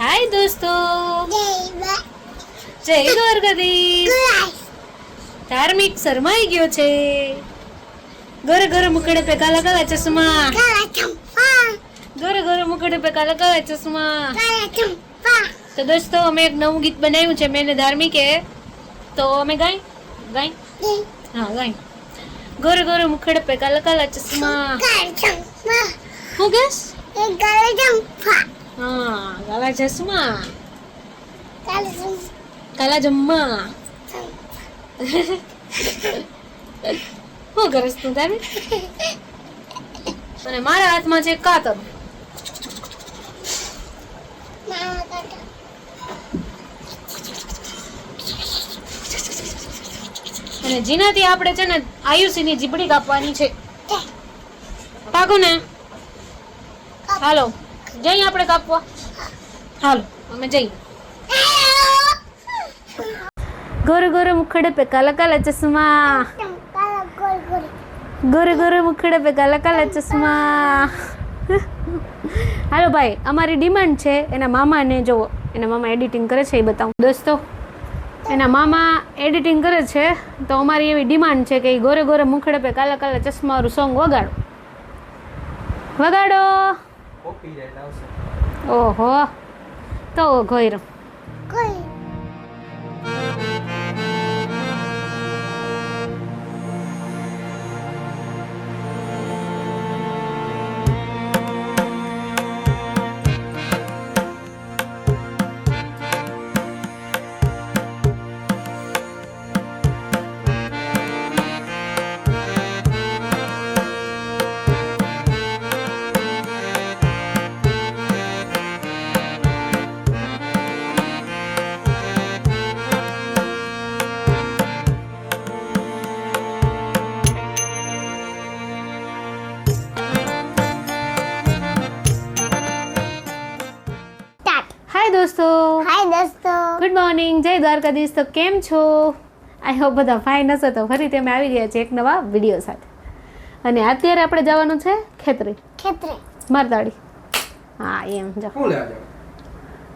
હાય દોસ્તો. જય દ્વારકાધીશ ધાર્મિક શરમાઈ ગયો છે. ગોર ગોર મુકડે પે કાલા કાલા ચશ્મા. ગોર ગોર મુકડે પે કાલા કાલા ચશ્મા. તો દોસ્તો અમે એક નવું ગીત બનાવ્યું છે મેને ધાર્મિકે. તો અમે ગાઈ ગાય હા ગાય ગોર ગોર મુખડે પે કાલા કાલા ચશ્મા. હું કેસ? હા કાલા ચશ્મા કાલા જમ્મા શું કરસ તું તારે? અને મારા હાથમાં છે કાતર અને જેનાથી આપણે છે ને આયુષીની જીબડી કાપવાની છે. પાકો ને? હાલો. જઈએ આપણે કાપવા. હાલો. અમે જઈએ ગોરે ગોરે મુખડે પે કાલા કાલા ચશ્મા. ગોરે ગોરે મુખડે પે કાલા કાલા ચશ્મા. હાલો ભાઈ અમારી ડિમાન્ડ છે એના મામાને જો એના મામા એડિટિંગ કરે છે એ બતાવું. દોસ્તો એના મામા એડિટિંગ કરે છે તો અમારી એવી ડિમાન્ડ છે કે એ ગોરે ગોરે મુખડે પે કાલા કાલા ચશ્માવાળું સોંગ વગાડો. વગાડો. ઓહો તો ઘોયરો હાય મોર્નિંગ જય દ્વારકાધીશ. તો કેમ છો? આઈ હોપ બધા ફાઇન હશો તો ફરી તમે આવી ગયા છે એક નવા વીડિયો સાથે. અને અત્યારે આપણે જવાનું છે ખેતરે. ખેતરે. મારતાડી. હા એમ જો જાવ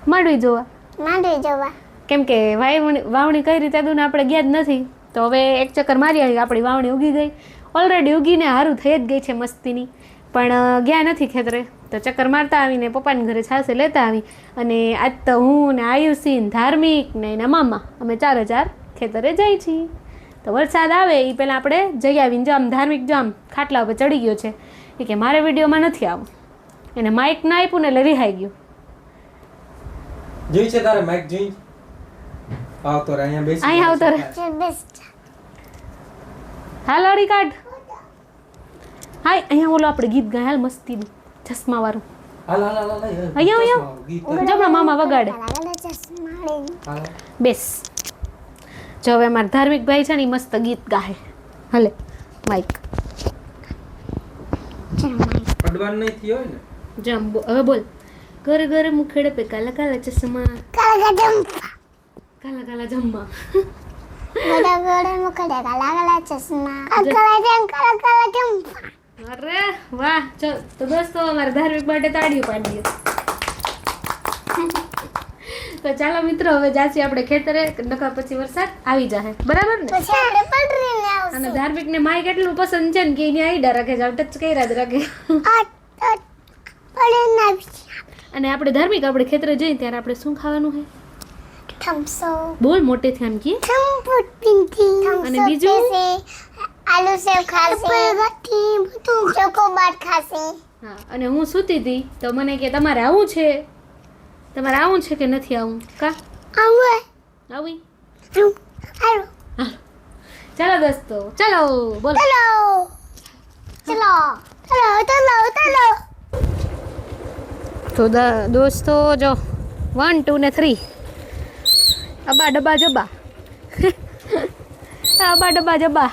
માંડવી જોવા. માંડવી જવા. કેમ કે વાવણી વાવણી કઈ રીતે? દઉં આપણે ગયા જ નથી. તો હવે એક ચક્કર મારી આવી આપણી વાવણી ઉગી ગઈ. ઓલરેડી ઉગીને સારું થઈ જ ગઈ છે મસ્તીની. પણ ગયા નથી ખેતરે. તો ચક્કર મારતા આવીને પપ્પાના ઘરે છાસે લેતા આવી. અને આજ તો હું ને આયુષી ને ધાર્મિક ને એના મામા અમે ચાર હજાર ખેતરે જઈ છીએ. તો વરસાદ આવે એ પહેલાં આપણે જઈ આવીને જો આમ ધાર્મિક જો આમ ખાટલા ઉપર ચડી ગયો છે એ કે મારે વિડીયોમાં નથી આવું. એને માઇક ના આપ્યું ને એટલે રિહાઈ ગયું. જોઈ છે તારે માઇક જોઈ? આવતો રહે અહીંયા બેસી અહીંયા આવતો રહે. હાલ કાઢ. હાય અહીંયા ઓલો આપણે ગીત ગાય હાલ મસ્તીનું ચશ્મા વાળું. હાલ હાલ હાલ હાલ હાલ. અહીંયા. જમણા મામા વગાડે. બેસ. જો હવે અમારા ધાર્મિક ભાઈ છે ને મસ્ત ગીત ગાય. હલે માઇક અડવાન નહીં થયો ને? જમ હવે બોલ. ઘર ઘર મુખેડે પે કાલા કાલા ચશ્મા. કાલા કાલા કાલા મુકડે કાલા કાલા ચશ્મા. કાલા જમ કાલા કાલા જંપા અરે વાહ ચલ તો દોસ્તો અમારે ધાર્મિક માટે તાળીઓ પાડીએ તો ચાલો મિત્રો હવે જાસી આપણે ખેતરે નકા પછી વરસાદ આવી જાય બરાબર ને? અને ધાર્મિક ને માય કેટલું પસંદ છે ને કે એની આઈડા રાખે છે ટચ કર્યા જ રાખે. અને આપણે ધાર્મિક આપણે ખેતરે જઈએ ત્યારે આપણે શું ખાવાનું હોય બોલ મોટે થી આમ કીએ અને બીજું? આલુ સેવ ખાશે. ચોકોબાર ખાશે. હા અને હું સૂતી હતી તો મને કે તમારે આવું છે? તમારે આવું છે કે નથી આવું? કા? આવું આવી? હાલો ચાલો દોસ્તો ચાલો બોલો. ચલો. ચલો. ચલો ચલો ચલો. તો દોસ્તો જો વન ટુ ને થ્રી અબા ડબ્બા જબા. અબા ડબ્બા જબા.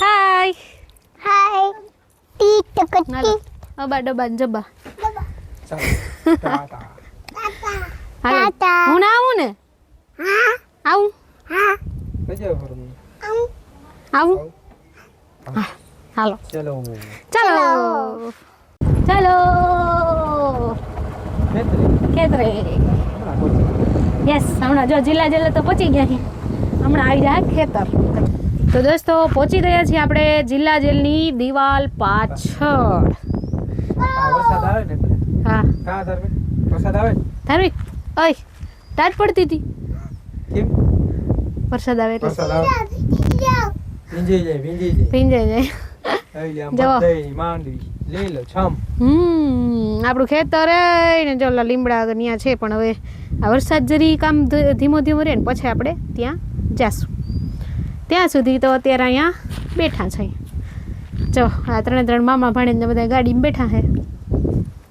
હાય હાય ટી ટક હાલો ટી અબા ડબ્બા ને જબા ચાલો ટાટા. હું ના આવું ને? હા. આવું? હા. આવું? આવું. હાલો. ચલો ચાલો. ચાલો. ખેતરે યસ હમણાં જો જિલ્લા જિલ્લા તો પહોંચી ગયા હમણાં આવી જાય ખેતર. તો દોસ્તો પહોંચી ગયા છીએ આપણે જિલ્લા જેલની દિવાલ પાછળ. હા. ધાર્મિક? ઓય તાજ પડતી હતી. કેમ? વરસાદ આવે એટલે. ભીંજાઈ જાય આપણું ખેતર ને જો લીમડા ત્યાં છે પણ હવે આ વરસાદ જરી કામ ધીમો ધીમો રહે ને પછી આપણે ત્યાં જાશું. ત્યાં સુધી તો અત્યારે અહીંયા બેઠા છે. જો આ ત્રણે ત્રણ મામા ભાણીને બધા ગાડીમાં બેઠા છે.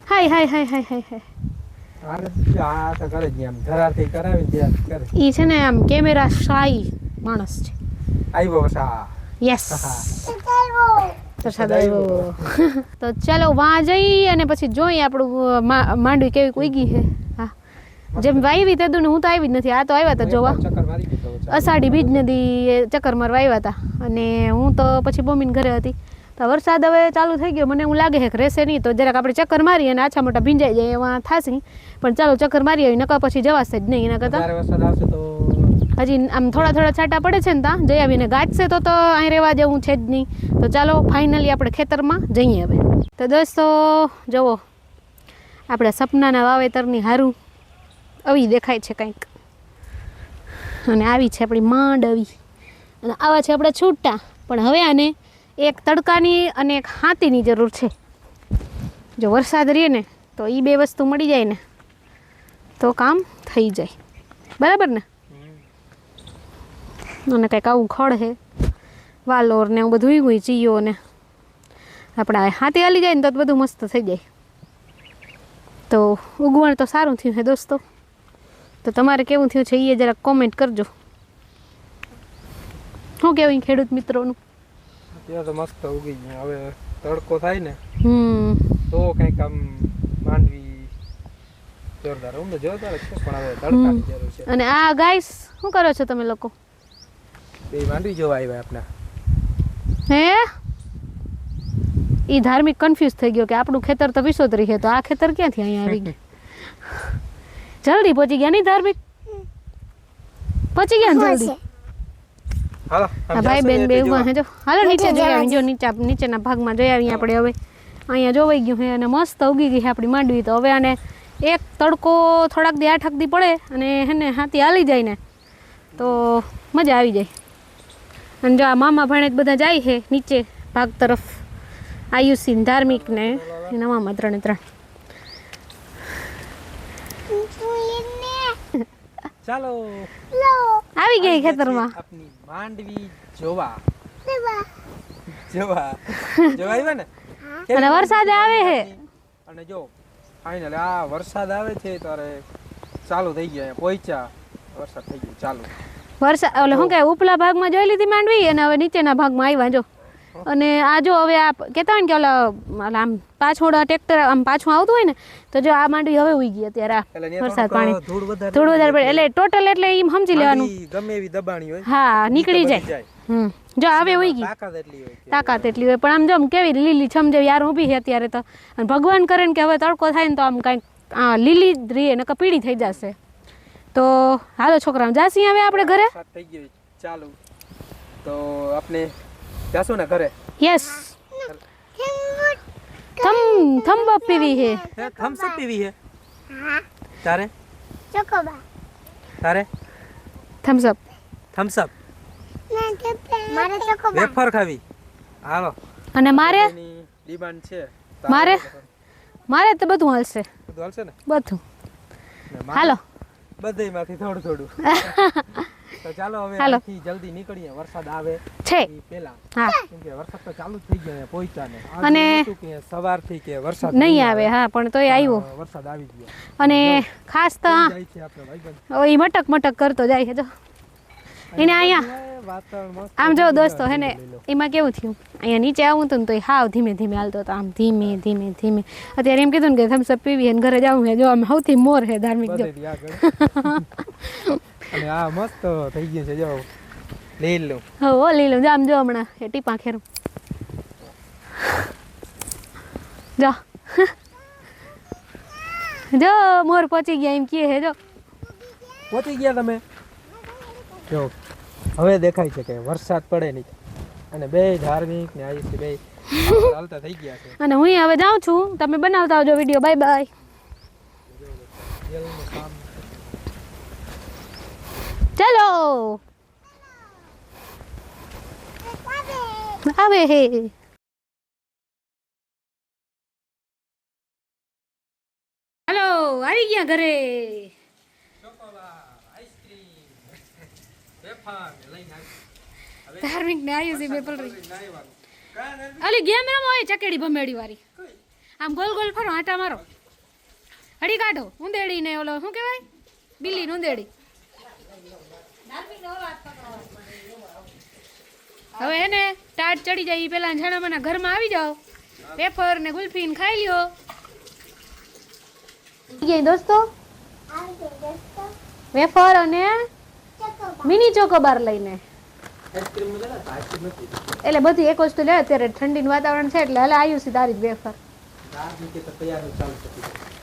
હાય હાય હાય હાય હાય હાય. એ છે? ને આમ કેમેરા શાઈ માણસ છે. આવ્યો યસ વરસાદ આવ્યો તો ચાલો વાં જઈ અને પછી જોઈ આપણું માંડવી કેવી ઉગી છે. હા. જેમ વાવી તે ને હું તો આવી જ નથી. આ તો આવ્યા તો જોવા. અષાઢી બીજ નદી એ ચક્કર મારવા આવ્યા હતા અને હું તો પછી બોમીન ઘરે હતી. તો વરસાદ હવે ચાલુ થઈ ગયો. મને એવું લાગે છે કે રહેશે નહીં. તો જરાક આપણે ચક્કર મારીએ અને આછા મોટા ભીંજાઈ જાય એવા થાશે. પણ ચાલો ચક્કર મારી આવી નકર પછી જવાશે જ નહીં એના કરતાં. હજી આમ થોડા થોડા છાંટા પડે છે ને ત્યાં જઈ આવીને ગાજશે તો તો અહીં રહેવા જેવું છે જ નહીં. તો ચાલો ફાઇનલી આપણે ખેતરમાં જઈએ હવે. તો દોસ્તો જુઓ. આપણા સપનાના વાવેતરની હારું. આવી દેખાય છે કંઈક. અને આવી છે આપણી માંડવી અને આવા છે આપણા છૂટા. પણ હવે આને એક તડકાની અને એક હાથીની જરૂર છે. જો વરસાદ રહે ને, તો એ બે વસ્તુ મળી જાય ને, તો કામ થઈ જાય. બરાબર ને? અને કંઈક આવું ખડ છે. વાલોર ને એવું બધું હોય ચીયો ને. આપણે હાથે હાલી જાય ને તો બધું મસ્ત થઈ જાય. તો ઉગવણ તો સારું થયું છે દોસ્તો. તો તમારે કેવું થયું છે એ જરાક કોમેન્ટ કરજો. શું કેવું ખેડૂત મિત્રોનું? અત્યારે તો મસ્ત ઉગી ગયું. હવે તડકો થાય ને હમ. તો કંઈક આમ માંડવી જોરદાર. હું તો જોરદાર જ છે પણ હવે તડકાની જરૂર છે. અને આ ગાઈસ શું કરો છો તમે લોકો? બે માંડવી જોવા આવ્યા આપના હે? એ ધાર્મિક કન્ફ્યુઝ થઈ ગયો કે આપણું ખેતર તો વિસોતરી છે તો આ ખેતર ક્યાંથી અહીંયા આવી ગયું? જલ્દી પહોંચી ગયા નહીં ધાર્મિક? પહોંચી ગયા ને જલ્દી? હાલો ભાઈ બેન બે ઊભા છે જો હાલો નીચે જોઈ આવી જો નીચે નીચેના ભાગમાં જોઈ આવી આપણે હવે. અહીંયા જોવાઈ ગયું છે અને મસ્ત ઉગી ગઈ છે આપણી માંડવી. તો હવે આને એક તડકો થોડાક દી આઠક દી પડે અને હેને હાથી હાલી જાય ને. તો મજા આવી જાય. અને જો આ મામા ભાણે બધા જાય છે નીચે ભાગ તરફ. આયુષીન ધાર્મિક ને એના મામા ત્રણે ત્રણ. ચાલો. આવી ગઈ ખેતરમાં. આપની માંડવી જોવા. જોવા. જોવા. આવ્યા ને? અને વરસાદ આવે છે અને જો ફાઇનલ આ વરસાદ આવે છે ત્યારે ચાલુ થઈ ગયો પહોંચ્યા. વરસાદ થઈ ગયો ચાલુ. વરસાદ એટલે શું કે ઉપલા ભાગમાં જોઈ લીધી માંડવી અને હવે નીચેના ભાગમાં આવ્યા જો. અને આ જો હવે આ કહેતા હોય ને કે ઓલા આમ પાછળ ટ્રેક્ટર આમ પાછું આવતું હોય ને તો જો આ માંડવી હવે ઉઈ ગઈ અત્યારે આ વરસાદ પાણી. ધૂળ વધારે થોડું વધારે પડે. એટલે ટોટલ એટલે એમ સમજી લેવાનું. ગમે એવી દબાણી હોય હા નીકળી જાય. હમ. જો આવે ઉઈ ગઈ. તાકાત એટલી હોય પણ આમ જો કેવી લીલી છમ જેવી યાર ઊભી છે અત્યારે તો. અને ભગવાન કરે ને કે હવે તડકો થાય ને તો આમ કાંઈક લીલી જ રહીએ ને પીળી થઈ જશે. તો હાલો છોકરા જાસી હવે આપણે ઘરે? થઈ ગયો ચાલુ. તો આપણે જાશું ને ઘરે? યસ થમ થમ્બ અપ પીવી હે. થમ્સ અપ પીવી છે તારે? ચોકોબા તારે? થમ્સ અપ થમ્સ અપ મારે ચોકોબા વેફર ખાવી. હાલો. અને મારે? ડિમાન્ડ છે. મારે? મારે તો બધું હાલશે. બધું હાલશે ને? બધું. હાલો. બધાયમાંથી થોડું થોડું. તો ચાલો હવે અહીંથી જલ્દી નીકળીએ. વરસાદ આવે. છે. પેલા. હા. કેમ કે વરસાદ તો ચાલુ થઈ ગયો પહોંચ્યા ને અને- કે સવારથી કે વરસાદ નહીં આવે હા પણ તોય આવ્યો. વરસાદ આવી ગયો. અને ખાસ તો ઈ મટક મટક કરતો જાય છે જો. એને અહીંયા આમ જો દોસ્તો હે ને એમાં કેવું થયું? અહીંયા નીચે આવું હતું ને તો હાવ ધીમે ધીમે હાલતો હતો. આમ ધીમે ધીમે ધીમે. અત્યારે એમ કીધું ને કે થમ્સ પીવી અને ઘરે જવું છે જો આમ સૌથી મોર છે ધાર્મિક જો. અને આ મસ્ત થઈ ગયું છે જો. લીલું હો લીલું જો આમ જો હમણાં. એ ટીપા ખેરું જો. જો મોર પહોંચી ગયા એમ કીએ હે જો. પહોંચી ગયા તમે? જો હવે દેખાય છે કે વરસાદ પડે નહીં. અને બે ધાર્મિક ને આયુષ બે હાલતા થઈ ગયા છે. અને હું હવે જાઉં છું. તમે બનાવતા આવજો વીડિયો. બાય બાય ચલો. આવે હે. હલો, આવી ગયા ઘરે. ધાર્મિક ને આયુષી બે પલરી અલી ગેમ રમો હોય ચકેડી ભમેડી વાળી આમ ગોલ ગોલ ફરો, આટા મારો. હડી કાઢો ઉંદેડી ને ઓલો, શું કહેવાય? બિલ્લી ઉંદેડી. હવે એને ટાટ ચડી જાય એ પેલા છાણામાના ઘરમાં આવી જાઓ. વેફર ને ગુલ્ફી ને ખાઈ લ્યો. દોસ્તો? વેફર અને મિની ચોકોબાર લઈને. એટલે બધી એક વસ્તુ લે અત્યારે ઠંડીનું વાતાવરણ છે એટલે હાલે આવ્યું છે તારી જ વેફર.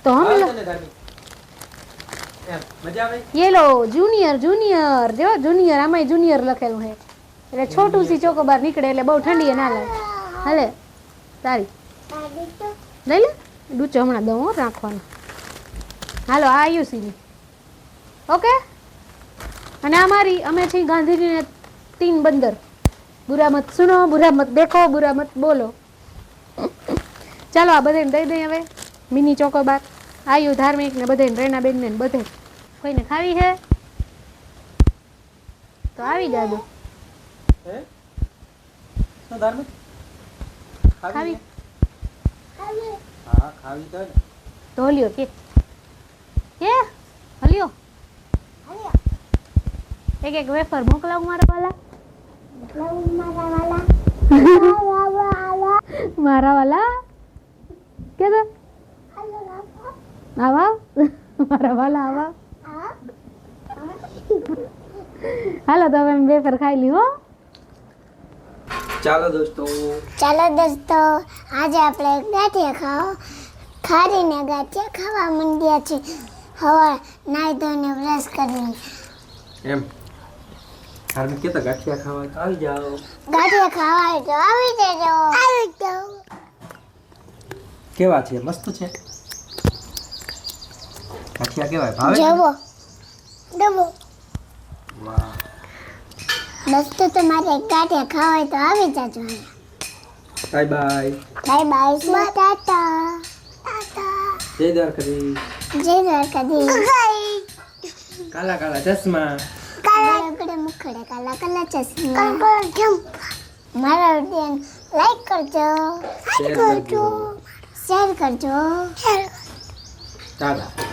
તો હમ આવે લો છે ને ધાર્મિક એમ, મજા આવે? ये लो જુનિયર જુનિયર જો જુનિયર, આમાંય જુનિયર લખેલું છે એટલે છોટું સી ચોકોબાર નીકળે એટલે બહુ ઠંડી ના લાગે. હાલે, તારી. લઈ લે. ડૂચો હમણાં દઉં રાખવાનું. હાલો, આ આયુષીની ઓકે? અને આ મારી, અમે છીએ ગાંધીજીને તીન બંદર. બુરા મત સુનો બુરા મત દેખો બુરા મત બોલો. ચાલો, આ બધાને દઈ દઈએ હવે. મિની ચોકોબાર આયુ ધાર્મિક ને બધાને રેનાબેન ને બધે. કોઈને ખાવી છે? તો આવી જાજો ધાર્મિક? ખાવી હા ખાવી તો ને. હલ્યો કે. કે હલ્યો? એક એક વેફર મોકલાવું મારા વાલા? મારા વાલા. કે તો આવા. મારા વાલા આવા. હાલો તો અમે વેફર ખાઈ લી હો. ચાલો દોસ્તો. ચાલો દોસ્તો આજે આપણે ગાંઠિયા ખાવ ખારીને ગાંઠિયા ખાવા માંડ્યા છે. હવે નાઈ ધોઈને બ્રશ કરી એમ. ધાર્મિક કેતા ગાંઠિયા ખાવા? તો આવી જાઓ. ગાંઠિયા ખાવા તો આવી જાઓ આવી જાઓ. કેવા છે? મસ્ત છે? ગાંઠિયા કેવાય? ભાવે? જવો. ડબો વાહ. દોસ્તો તમારે ગાંઠિયા ખાવા હોય તો આવી જાજો બાય બાય. બાય બાય સુ ટાટા. ટાટા જય દ્વારકાધી જય દ્વારકાધી કાલા કાલા ચશ્મા. કાલા મુખડે કાલા કાલા ચશ્મા. મારા વીડિયો લાઈક કરજો. શેર કરજો. શેર કરજો. ટાટા